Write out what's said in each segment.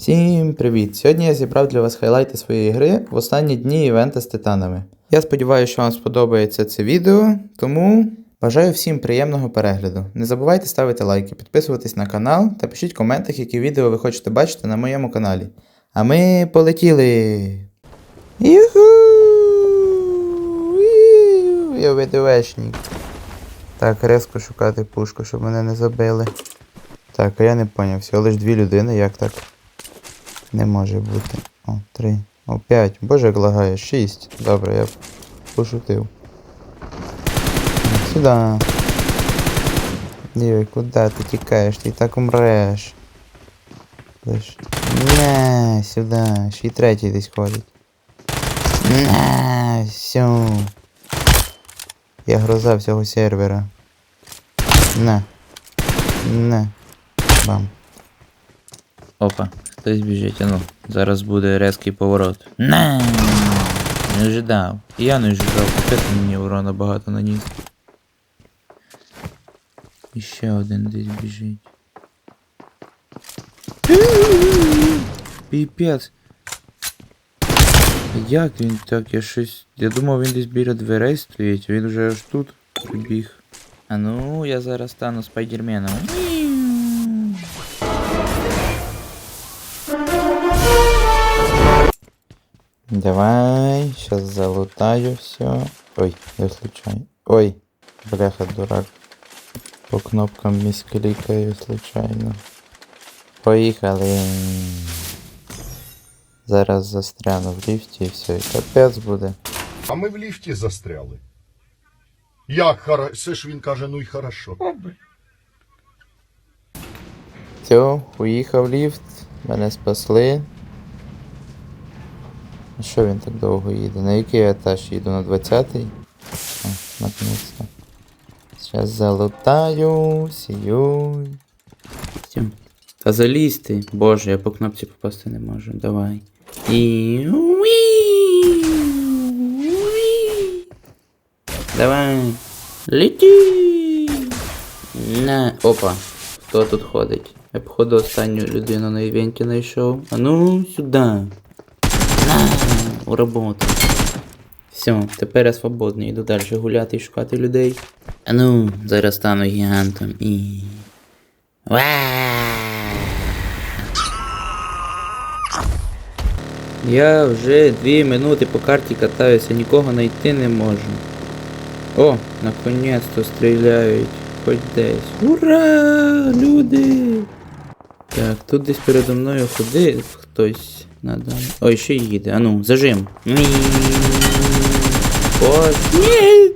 Всім привіт! Сьогодні я зібрав для вас хайлайти своєї гри в останні дні івента з титанами. Я сподіваюся, що вам сподобається це відео, тому бажаю всім приємного перегляду. Не забувайте ставити лайки, підписуватись на канал та пишіть в коментах, які відео ви хочете бачити на моєму каналі. А ми полетіли! Юху! Я ВДВшник. Так, резко шукати пушку, щоб мене не забили. Так, а я не поняв, всього лиш дві людини, як так? Не може бути. О, три. О, п'ять. Боже, як лагає. Шість. Добре, я пошутив. Сюди. Дівай, куди ти тікаєш? Ти і так умреш. Лиш. Не, сюди. Ще й третій десь ходить. Не, все. Я гроза всього сервера. Не. Не. Бам. Опа, хтось біжить, ану. Зараз буде резкий поворот. Не, не ожидав. І я не ожидав, капець мені урона багато наніс. І ще один десь біжить. Піпець. Як він так? Я щось. Я думав він десь біля дверей стоїть, а він вже аж тут прибіг. А ну, я зараз стану спайдерменом. Давай, сейчас залутаю все. Ой, я случайно. Ой, бляха, дурак. По кнопкам місклікаю случайно. Поїхали. Зараз застряну в ліфті і все, і капець буде. А ми в ліфті застряли. Як хорошо? Все ж він каже, ну й хорошо. Все, уїхав ліфт, мене спасли. Що він так довго їде? На який етаж їду? На 20-й? О, наконець-то. Зараз залутаю, сію. Та залізь ти. Боже, я по кнопці попасти не можу. Давай. І. Давай. Лети! На. Опа. Хто тут ходить? Я походу останню людину на івенті знайшов. А ну сюди. У роботу. Все, тепер я свободний. Йду далі гуляти і шукати людей. А ну, зараз стану гігантом і. Я вже дві минути по карті катаюся, нікого знайти не можу. О, наконець-то стріляють. Хоч десь. Ура! Люди! Так, тут десь передо мною ходив хтось. Надо. Ой, ще їде. Ану, зажим. Ні. Боже. Ні!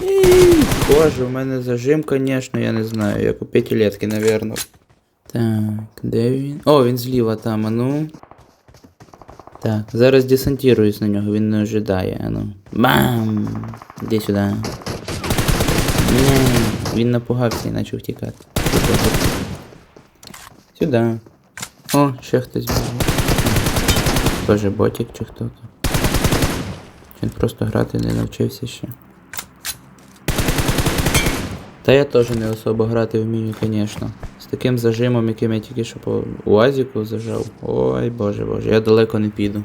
Ні! Боже, у мене зажим, конечно, я не знаю, як у п'ятилетки, наверно. Так, де він? О, він зліва там, ану. Так, зараз десантируюсь на нього, він не ожидає, ану. Бам! Іди сюди. Ні, він напугався і почав втікати. Сюди. О, ще хтось біжить. Боже, ботик чи хто то. Він просто грати не навчився ще. Та я теж не особо грати вмію, звісно. З таким зажимом, яким я тільки що по УАЗіку зажав. Ой боже боже, я далеко не піду.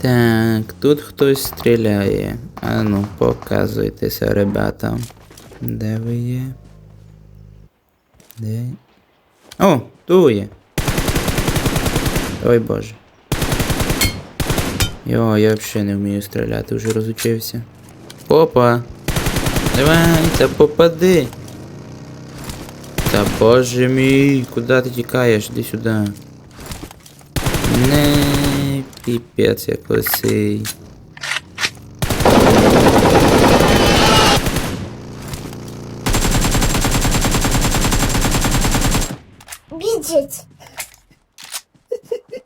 Так, тут хтось стріляє. А ну, показуйтеся, ребята. Де ви є? Де? О, ту є. Ой боже. Йо, я взагалі не вмію стріляти, вже розучився. Опа! Давай, та попади. Та боже мій, куди ти тікаєш? Іди сюди. Не, піпець як лисий.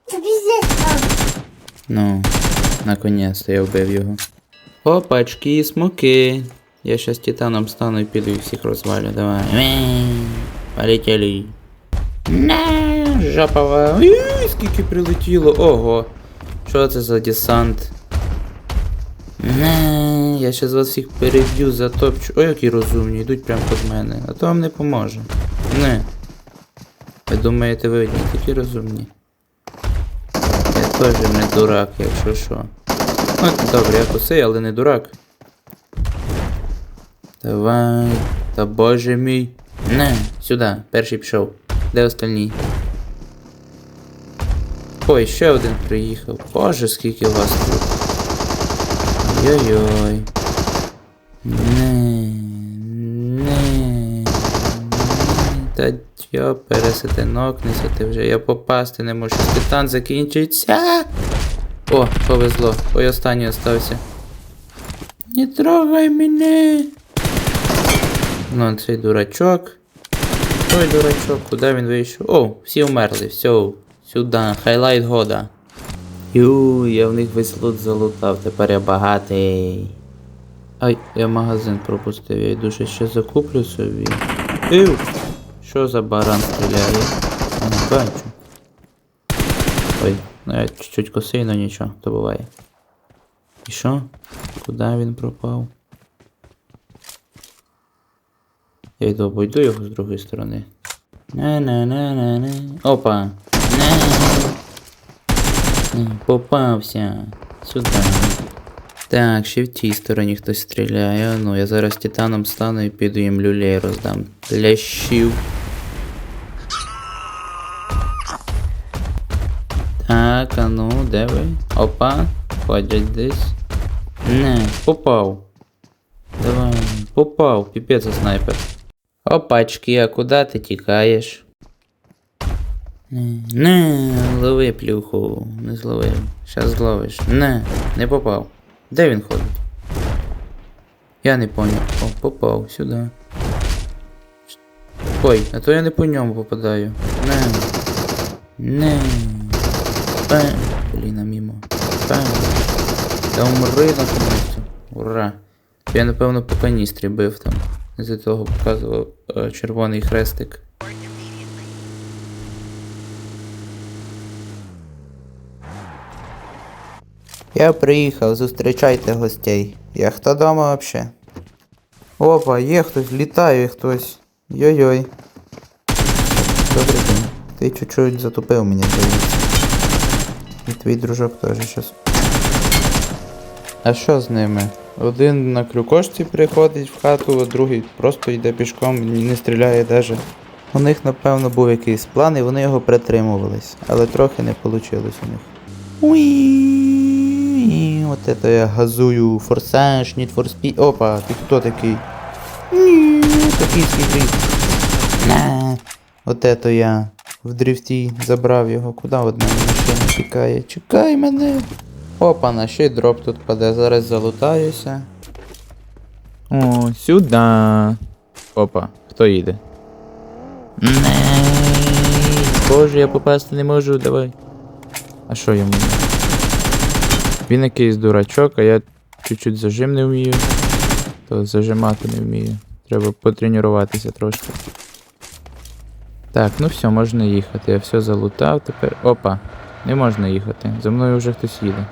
Це пиздец. Ну, наконець-то я вбив його. Опачки, смоки. Я щас титаном стану і піду і всіх розвалю. Давай. Полетели. Не, жопова. Ui, скільки прилетіло. Ого. Що це за десант? Не, я щас вас всіх переб'ю, затопчу. Ой, які розумні, йдуть прямо під мене. А то вам не поможе. Не. Ви думаєте, ви одні такі розумні? Теж не дурак, якщо що. Ну, добре, я косий, але не дурак. Давай. Та боже мій. Не, сюди, перший пішов. Де остальні? Ой, ще один приїхав. Боже, скільки вас тут. Йой-йой. Не, Та йо, пересити нокнися вже. Я попасти не можу. Титан закінчиться. О, повезло. Ой, останній остався. Не трогай мене. Ну, цей дурачок. Той дурачок, куди він вийшов? О, всі вмерли, все. Сюди, хайлайт года. Ю, я в них весь лут залутав, тепер я багатий. Ай, я магазин пропустив, я йду ще закуплю собі. Ів! Що за баран стріляє? А, не бачу. Ой, ну я чуть-чуть косий, но нічого, то буває. І що? Куди він пропав? Я йду обойду його з другої сторони. Не-не-не-не-не. Опа! Не. Не, Попався. Сюди. Так, ще в тій стороні хтось стріляє. Ну, я зараз титаном стану і піду їм люлей роздам. Лящів. Так, а ну, де ви? Опа, ходять десь. Не, попав. Давай, попав, піпець снайпер. Опачки, а куди ти тікаєш? Не, лови плюху, не зловив. Щас зловиш. Не, не попав. Де він ходить? Я не поняв. О, попав сюди. Ой, а то я не по ньому попадаю. Не. Не. Пе. Блін, мімо. Пе. Та умри на комусь. Ура. Я напевно по каністрі бив там. З того показував е, червоний хрестик. Я приїхав, зустрічайте гостей. Я хто дома вообще? Опа, є хтось, літає хтось. Йой-йой. Добрий день. Ти чуть-чуть затупив мені, здається. І твій дружок теж щас. А що з ними? Один на крюкошці приходить в хату, а другий просто йде пішком і не стріляє даже. У них, напевно, був якийсь план, і вони його притримувались, але трохи не вийшло у них. Уи, вот это я газую, форсаж, Need for Speed. Опа, ты кто такий? Ні, Такий світлий. На. Вот это я в дрифті забрав його. Куди одна машина тікає? Чекай мене. Опа, на ще й дроп тут паде. Зараз залутаюся. О, сюди. Опа, хто їде? Не. Боже, я попасти не можу, давай. А що йому? Він якийсь дурачок, а я чуть-чуть зажим не вмію. То зажимати не вмію. Треба потренуватися трошки. Так, ну все, можна їхати. Я все залутав тепер. Опа, не можна їхати. За мною вже хтось їде.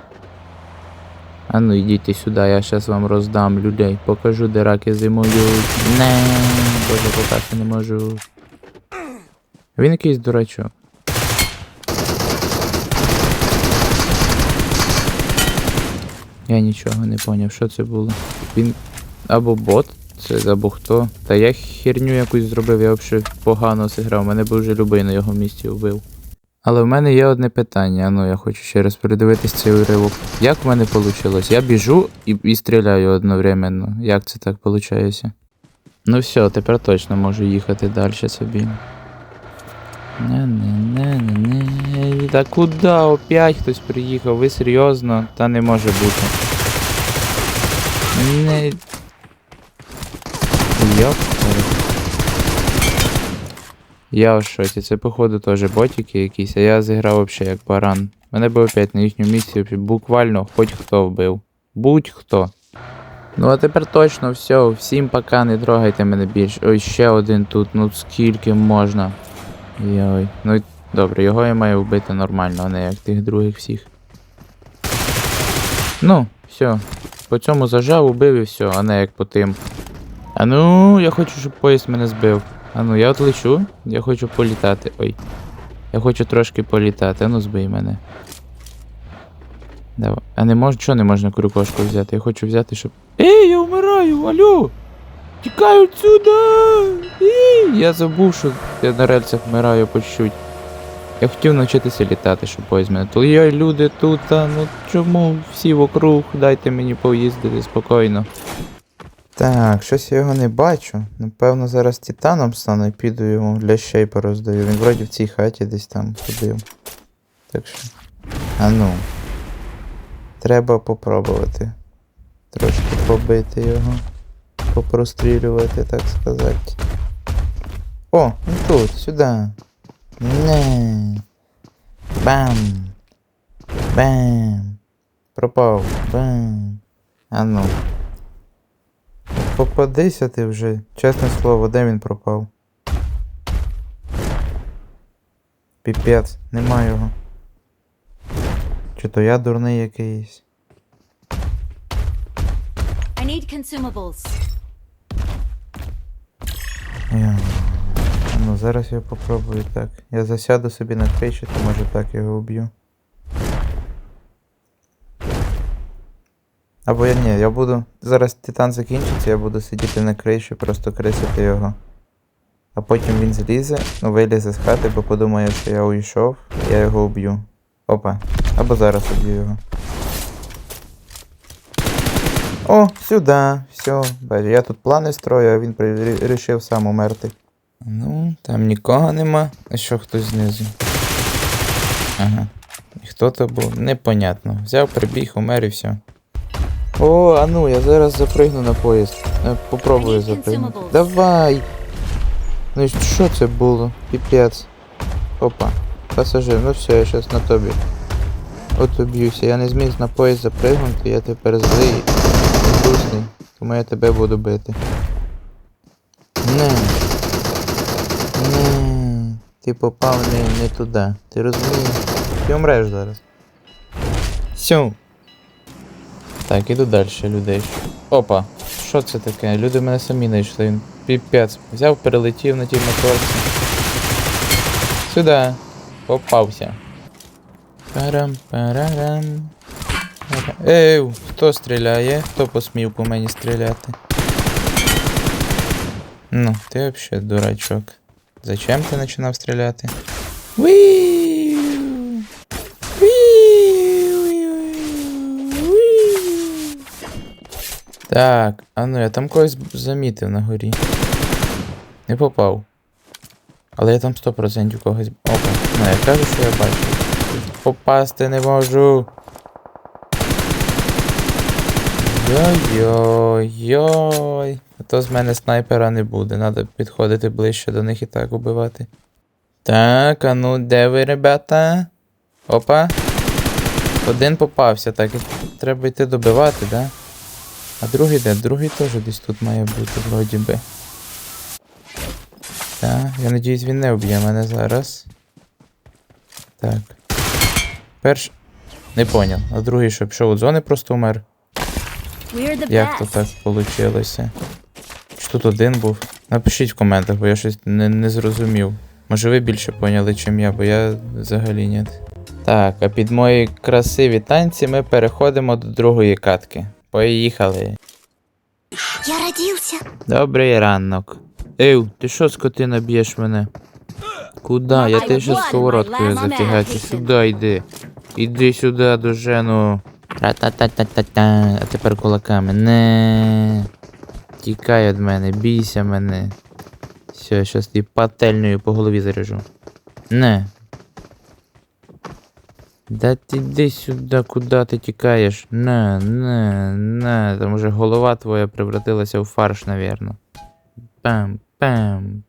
А ну йдіть сюди, я зараз вам роздам людей. Покажу, де раки зимують. Не, боже, попасти не можу. Він якийсь дурачок. Я нічого не поняв, що це було. Він або бот, це або хто. Та я херню якусь зробив, я взагалі погано зіграв, мене би вже любий на його місці вбив. Але в мене є одне питання, ну я хочу ще раз передивитись цей уривок. Як в мене вийшло? Я біжу і, і стріляю одновременно. Як це так виходить? Ну все, тепер точно можу їхати далі собі. Не-не-не-не-не. Та куди? Опять хтось приїхав? Ви серйозно? Та не може бути. Не. Йоп. Я в шоці, це походу теж ботики якісь, а я зіграв взагалі як баран. Мене би опять на їхню місію буквально хоч хто вбив. Будь-хто. Ну а тепер точно все, всім пока, не трогайте мене більше. Ой, ще один тут, ну скільки можна. Йой. Ну добре, його я маю вбити нормально, а не як тих других всіх. Ну, все. По цьому зажав, убив і все, а не як по тим. А ну, я хочу, щоб поїзд мене збив. А ну, я от лечу, я хочу політати. Ой. Я хочу трошки політати, а ну збий мене. Давай. А не можна, чого не можна куркошку взяти? Я хочу взяти, щоб. Ей, я вмираю, алло! Тікаю отсюда! Ей, я забув, що я на рельсах вмираю по чуть. Я хотів навчитися літати, щоб поїзд мене. То я люди тут, а ну чому всі вокруг, дайте мені поїздити спокійно. Так, щось я його не бачу. Напевно, зараз титаном стану і піду йому для щей пороздаю. Він вроді в цій хаті десь там ходив. Так що. А ну. Треба попробувати. Трошки побити його. Попрострілювати, так сказати. О, він тут, сюди. Не. Бам. Бам. Пропав. Бам. А ну. Попадися ти вже, чесне слово, де він пропав? Піпець, нема його. Чи то я дурний якийсь? I need consumables. Я... Ну, зараз я попробую так. Я засяду собі на криші, то може так його уб'ю. Або я ні, я буду. Зараз титан закінчиться, я буду сидіти на криші, просто крисити його. А потім він злізе, ну вилізе з хати, бо подумає, що я уйшов, я його уб'ю. Опа. Або зараз уб'ю його. О, сюди, все. Бачу, я тут плани строю, а він вирішив сам умерти. Ну, там нікого нема. А що хтось знизу? Ага. І хто то був? Непонятно. Взяв, прибіг, умер і все. О, а ну, я зараз запригну на поїзд. Е, Попробую запригнути. Давай! Ну і що це було? Піпець. Опа. Пасажир, ну все, я щас на тобі. От уб'юся. Я не зміг на поїзд запригнути, я тепер злий і грустний, тому я тебе буду бити. Не. Не. Ти попав не, не туди. Ти розумієш? Ти умреш зараз. Сю. Так, іду далі, людей. Опа. Що це таке? Люди мене самі знайшли. Він піпець. Взяв, перелетів на тій моторці. Сюди. Попався. Парам, парарам. Пара- Ей, хто стріляє? Хто посмів по мені стріляти? Ну, ти взагалі дурачок. Зачем ти починав стріляти? Уiu! Так, а ну я там когось замітив на горі. Не попав. Але я там 100% когось. Опа, ну я кажу, що я бачу. Попасти не можу. Йой-йой-йой. То з мене снайпера не буде. Надо підходити ближче до них і так убивати. Так, а ну де ви, ребята? Опа. Один попався, так треба йти добивати, да? А другий де? Другий теж десь тут має бути, вроді би. Так, я надіюсь, він не вб'є мене зараз. Так. Перш. Не поняв. А другий що пішов від зони просто умер. Як то так получилося? Чи тут один був? Напишіть в коментах, бо я щось не, не зрозумів. Може ви більше поняли, чим я, бо я взагалі ні. Так, а під мої красиві танці ми переходимо до другої катки. Поїхали. Я родился. Добрий ранок. Ей, ти що, скотина, б'єш мене? Куда? Я I тебе ще сковородкою application. Сюди йди. Іди сюди до жену. Ра-та-та-та-та-та. А тепер кулаками. Не. Тікай від мене, бійся мене. Все, щас ти пательнею по голові заряжу. Не. Да ти йди сюди, куди ти тікаєш? Не, не, не. Там уже голова твоя превратилася в фарш, навірно. Пам, пам,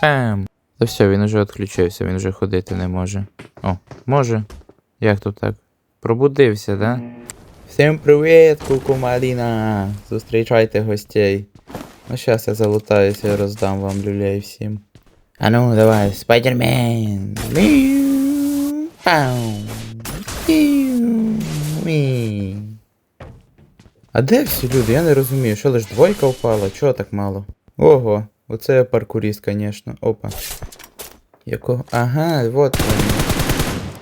пам. Та все, він уже відключився, він вже ходити не може. О, може? Як то так? Пробудився, да? Всім привіт, кукумаліна! Зустрічайте гостей. Ну щас я залутаюся і роздам вам люлей всім. А ну, давай, спайдермен! Пау! А де всі люди? Я не розумію, що лиш двойка впала, чого так мало? Ого, оце я паркуріст, конечно. Опа. Якого. Ага, вот він.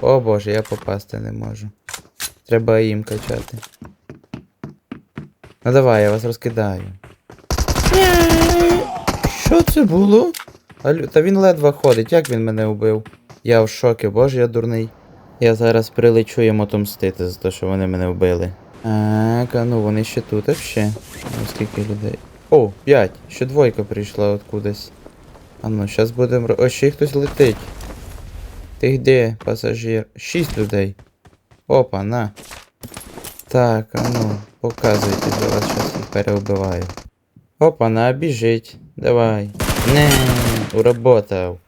О боже, я попасти не можу. Треба їм качати. Ну давай, я вас розкидаю. Що це було? Та він ледве ходить, як він мене убив? Я в шокі, боже, я дурний. Я зараз прилечу їм отомстити за те, що вони мене вбили. Так, а ну вони ще тут, а ще. Ну, скільки людей. О, п'ять. Ще двойка прийшла откудись. А ну, зараз будемо. О, ще хтось летить. Ти де, пасажир? Шість людей. Опа, на. Так, а ну, показуйте, я вас зараз їх переубиваю. Опа, на, біжить. Давай. Не, уработав.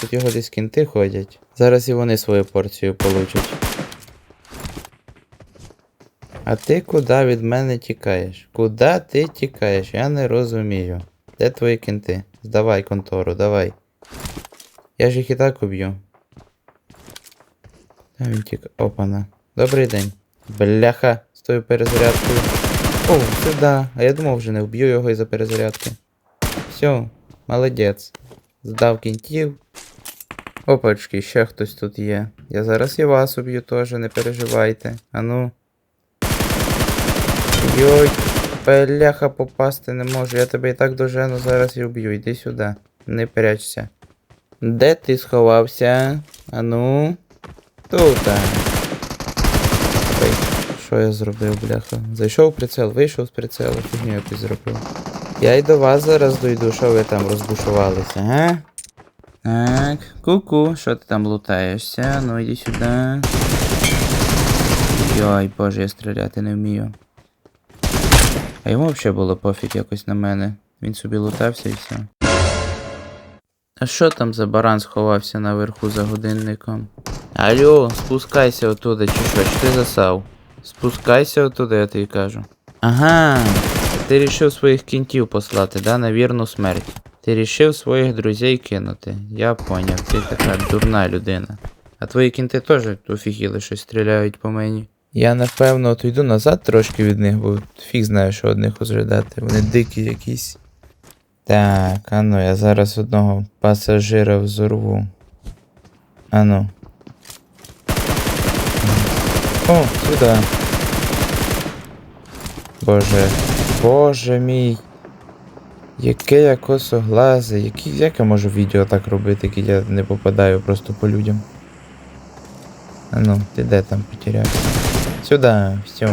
Тут його десь кінти ходять. Зараз і вони свою порцію получать. А ти куди від мене тікаєш? Куди ти тікаєш? Я не розумію. Де твої кінти? Здавай контору, давай. Я ж їх і так уб'ю. Та він тік. Опана. Добрий день. Бляха, з тою перезарядкою. О, сюди. А я думав, вже не вб'ю його із-за перезарядки. Все, молодець. Здав кінтів. Опачки, ще хтось тут є. Я зараз і вас уб'ю теж, не переживайте. Ану. Йой, бляха попасти не можу. Я тебе і так дожену зараз і вб'ю. Іди сюди. Не прячься. Де ти сховався? Ану. Тут. Що я зробив, бляха? Зайшов в прицел, вийшов з прицелу, фігню якусь зробив. Я й до вас зараз дойду, що ви там розбушувалися, га? Так, ку-ку, що ти там лутаєшся? Ну йди сюди. Йой, боже, я стріляти не вмію. А йому взагалі було пофіг якось на мене. Він собі лутався і все. А що там за баран сховався наверху за годинником? Алло, спускайся оттуда, чи що, чи ти засав? Спускайся оттуда, я тобі кажу. Ага, ти рішив своїх кінтів послати, да, на вірну смерть. Ти рішив своїх друзей кинути. Я поняв, ти така дурна людина. А твої кінти теж офігіли, що стріляють по мені. Я напевно от йду назад трошки від них, бо фіг знаю, що одних розглядати. Вони дикі якісь. Так, а ну, я зараз одного пасажира взорву. А ну. О, сюди. Боже. Боже мій. Яке я косоглазе, які, як я можу відео так робити, як я не попадаю просто по людям. А ну, ти де там потерявся? Сюди, все.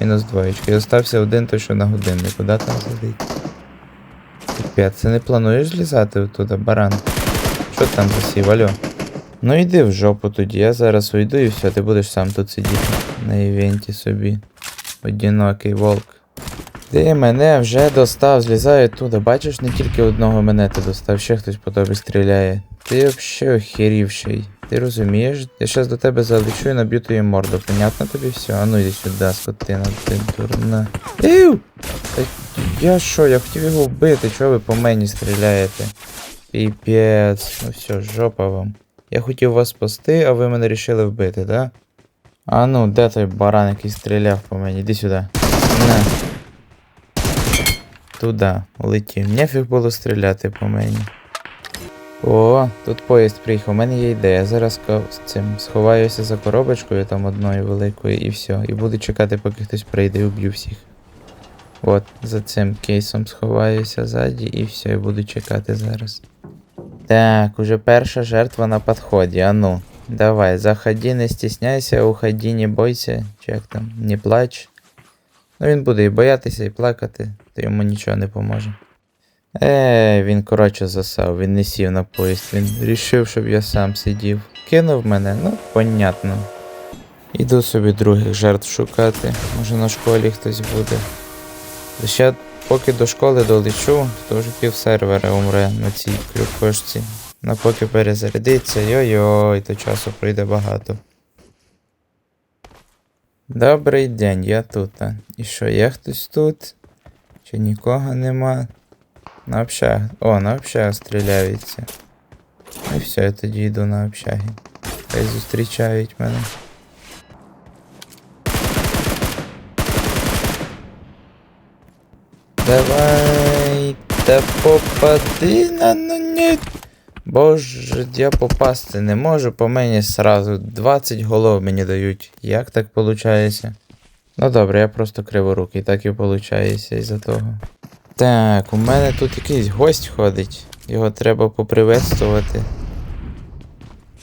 Мінус двоєчка. І остався один той, що на годинник. Куди там сидить? Піпець, це не плануєш злізати оттуда, баран? Що там засів, алло? Ну йди в жопу тоді, я зараз уйду і все, ти будеш сам тут сидіти на івенті собі. Одинокий волк. Ти мене вже достав, злізаю туди. Бачиш, не тільки одного мене ти достав, ще хтось по тобі стріляє. Ти взагалі охерівший. Ти розумієш? Я щас до тебе залечу і наб'ю тобі морду. Понятно тобі все? А ну йди сюди, скотина, ти дурна. Ів! Та я що, я хотів його вбити, чого ви по мені стріляєте? Піпець, ну все, жопа вам. Я хотів вас спасти, а ви мене рішили вбити, да? А ну, де той баран, який стріляв по мені? Іди сюди. Туда, улетів. Нефіг було стріляти по мені. О, тут поїзд приїхав. У мене є ідея. Зараз з цим сховаюся за коробочкою там одною великою і все. І буду чекати, поки хтось прийде і вб'ю всіх. От, за цим кейсом сховаюся ззаді і все, і буду чекати зараз. Так, уже перша жертва на підході, а ну. Давай, заходи, не стісняйся, уходи, не бойся. Чи як там, не плач. Ну він буде і боятися, і плакати, то йому нічого не поможе. Е, він коротше засав, він не сів на поїзд, він рішив, щоб я сам сидів. Кинув мене, ну, понятно. Іду собі других жертв шукати. Може на школі хтось буде. Ще поки до школи долечу, то вже пів сервера умре на цій крюкошці. На поки перезарядиться, йой-йой, то часу прийде багато. Добрий день, я тут. І що, є хтось тут? Чи нікого нема? На общаг. О, на общаг стріляються. Ну і все, я тоді йду на общаги. Хай зустрічають мене. Давай, та попади на ну ні. Боже, я попасти не можу, по мені сразу 20 голов мені дають. Як так виходить? Ну добре, я просто криворукий, так і виходить із-за того. Так, у мене тут якийсь гость ходить. Його треба поприветствувати.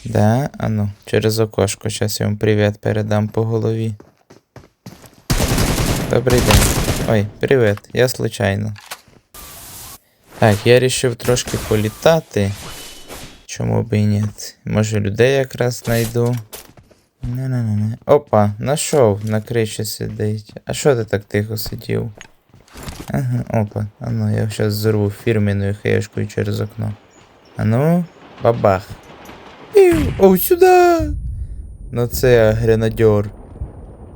Да, а ну, через окошко. Зараз я йому привіт передам по голові. Добрий день. Ой, привіт, я случайно. Так, я вирішив трошки політати. Чому б і ні? Може людей якраз знайду. Не-не-не. Опа, нашов, на криші сидить. А що ти так тихо сидів? Ага, опа. А ну, я зараз зорву фірменною хаєшкою через окно. А ну, бабах. О, сюди! Ну це я гренадьор.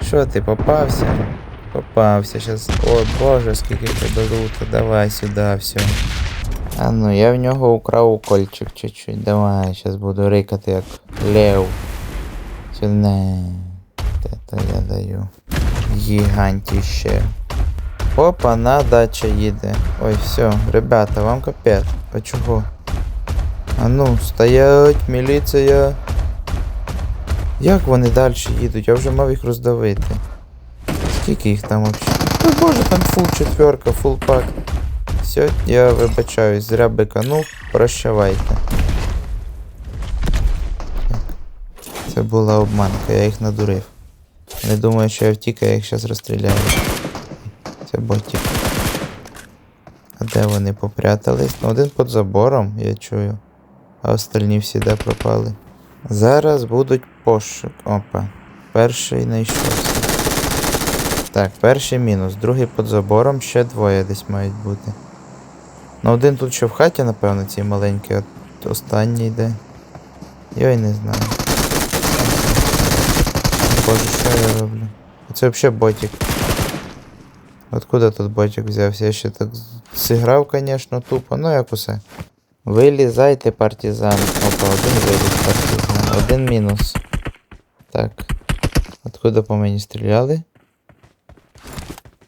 Що ти, попався? Попався щас. О боже, скільки тебе лута. Давай сюди, все. А ну, я в нього украв укольчик чуть-чуть. Давай, зараз буду рикати як лев. Сюди. Це я даю. Гігантіще. Опа, на дача їде. Ой, все, ребята, вам капець. А чого? А ну, стоять, міліція. Як вони далі їдуть? Я вже мав їх роздавити. Скільки їх там взагалі? Ой боже, там фул четверка, фул пак. Все, я вибачаюсь, зря биканув, прощавайте. Це була обманка, я їх надурив. Не думаю, що я втік, а я їх зараз розстріляю. Це ботик. А де вони попрятались? Ну, один під забором, я чую. А остальні всі де пропали. Зараз будуть пошук. Опа. Перший знайшовся. Так, перший мінус, другий під забором, ще двоє десь мають бути. Ну, один тут ще в хаті, напевно, цей маленький, а останній йде. Я й не знаю. Боже, що я роблю? Це взагалі ботик. Откуда тут ботик взявся? Я ще так зіграв, звісно, тупо, ну як усе. Вилізайте, партизан. Опа, один виліз партизан. Один мінус. Так. Откуда по мені стріляли?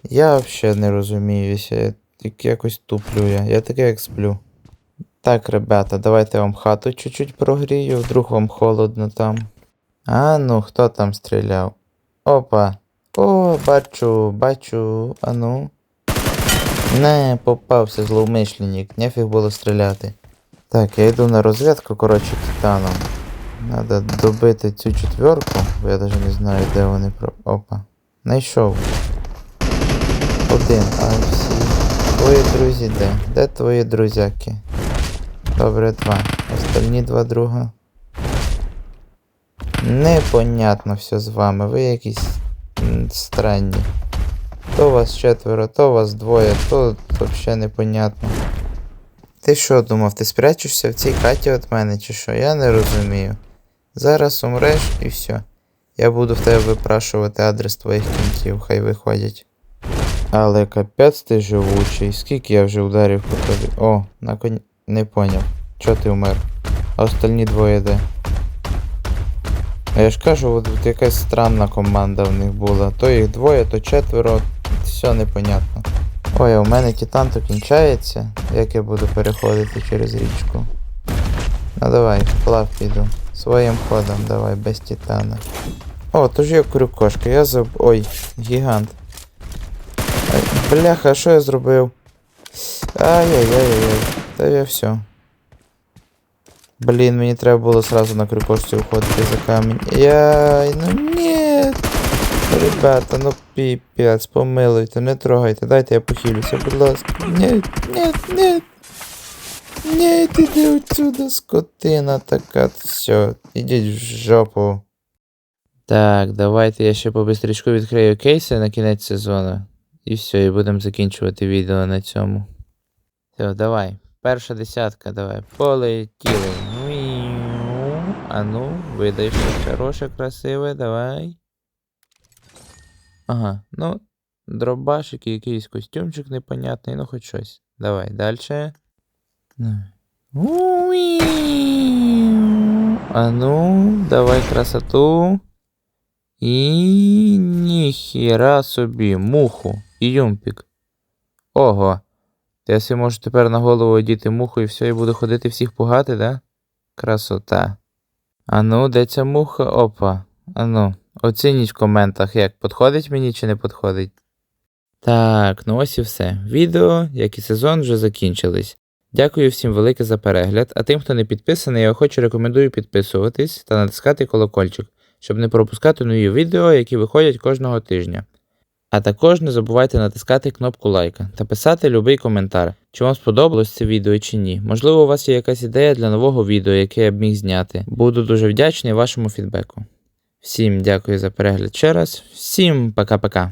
Я взагалі не розуміюся. Я тільки якось туплю я. Я таке як сплю. Так, ребята, давайте я вам хату чуть-чуть прогрію, вдруг вам холодно там. А ну, хто там стріляв? Опа. О, бачу, бачу. А ну. Не, попався зловмишленник, нефіг було стріляти. Так, я йду на розвідку, коротше, титаном. Надо добити цю четверку, бо я навіть не знаю, де вони про. Опа. Найшов. Один, а всі. Твої друзі де? Де твої друзяки? Добре, два. Остальні два друга. Непонятно все з вами. Ви якісь странні. То вас четверо, то вас двоє, то взагалі непонятно. Ти що думав, ти спрячешся в цій хаті від мене чи що? Я не розумію. Зараз умреш і все. Я буду в тебе випрашувати адрес твоїх кінців, хай виходять. Але капець ти живучий, скільки я вже ударів по тобі. О, на коні. Не поняв. Чо ти вмер? А остальні двоє де? А я ж кажу, от, от якась странна команда в них була. То їх двоє, то четверо, все непонятно. Ой, а у мене титан то кінчається. Як я буду переходити через річку? Ну давай, вплав піду. Своїм ходом, давай, без титана. О, тож я крюкошка, я заб. Ой, гігант. Бляха, а що я зробив? Ай-яй-яй-яй. Та я все. Блін, мені треба було сразу на крюкошці уходити за камінь. Яй, ну ні. Ребята, ну піпець, помилуйте, не трогайте, дайте я похилюся, будь ласка. Ні, ні, ні. Ні, іди отсюда, скотина така. Все, ідіть в жопу. Так, давайте я ще побистрічку відкрию кейси на кінець сезону. І все, і будемо закінчувати відео на цьому. Все, давай. Перша десятка, давай. Полетіли. А ну, видай щось хороше, красиве, давай. Ага, ну, дробашик і якийсь костюмчик непонятний, ну хоч щось. Давай, дальше. А ну, давай красоту. І ніхіра собі, муху і юмпік. Ого. Та я собі можу тепер на голову одіти муху і все, і буду ходити всіх пугати, да? Красота. Ану, де ця муха? Опа. Ану, оцініть в коментах, як підходить мені чи не підходить. Так, ну ось і все. Відео, як і сезон, вже закінчились. Дякую всім велике за перегляд, а тим, хто не підписаний, я охоче рекомендую підписуватись та натискати колокольчик, щоб не пропускати нові відео, які виходять кожного тижня. А також не забувайте натискати кнопку лайка та писати любий коментар, чи вам сподобалось це відео чи ні. Можливо, у вас є якась ідея для нового відео, яке я б міг зняти. Буду дуже вдячний вашому фідбеку. Всім дякую за перегляд ще раз, всім пока-пока.